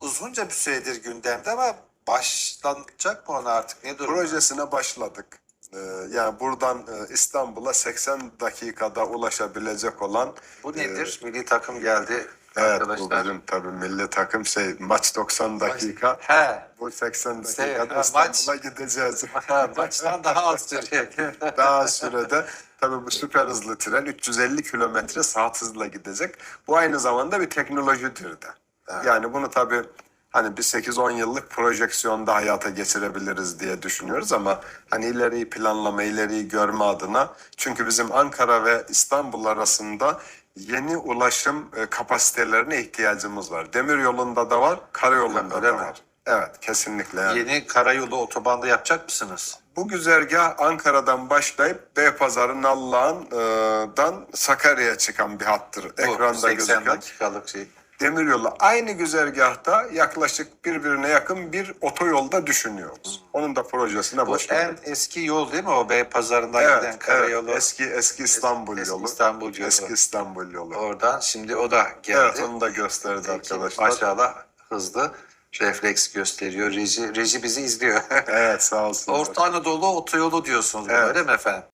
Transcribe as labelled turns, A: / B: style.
A: uzunca bir süredir gündemde ama başlanacak mı ona artık? Ne durumda?
B: Projesine başladık. Ee, yani buradan e, İstanbul'a 80 dakikada ulaşabilecek olan
A: Bu nedir? Milli takım geldi
B: Evet bu
A: arkadaşlar.
B: bizim tabii milli takım şey maç 90 dakika.
A: He.
B: Bu 80
A: Şey,
B: dakikada
A: ha,
B: İstanbul'a
A: maç.
B: gideceğiz.
A: Ha, Maçtan daha az sürecek.
B: Daha az sürede tabii bu süper hızlı tren 350 kilometre saat hızla gidecek. Bu aynı zamanda bir teknolojidir de. Yani bunu tabii hani bir 8-10 yıllık projeksiyonda hayata geçirebiliriz diye düşünüyoruz ama hani ileriyi planlama, ileriyi görme adına çünkü bizim Ankara ve İstanbul arasında yeni ulaşım e, kapasitelerine ihtiyacımız var. Demir yolunda da var, karayolunda da var. Evet, kesinlikle. Yani.
A: Yeni karayolu otobanda yapacak mısınız?
B: Bu güzergah Ankara'dan başlayıp Beypazarı Nallıhan'dan Sakarya'ya çıkan bir hattır. Ekranda
A: 80
B: gözüken
A: dakikalık şey.
B: Demiryolu. Aynı güzergahta yaklaşık birbirine yakın bir otoyolda düşünüyoruz. Onun da projesine
A: Bu
B: başladık.
A: en eski yol değil mi o Beypazarı'ndan giden
B: Evet,
A: karayolu?
B: evet, eski eski İstanbul
A: eski
B: yolu.
A: İstanbul yolu.
B: Eski İstanbul yolu.
A: Oradan şimdi o da geldi.
B: Evet, onu da gösterdi
A: Peki,
B: arkadaşlar.
A: Maşallah hızlı refleks gösteriyor. Reji, reji bizi izliyor.
B: Evet, sağ olsun.
A: Orta Anadolu otoyolu diyorsunuz
B: Evet.
A: öyle mi efendim?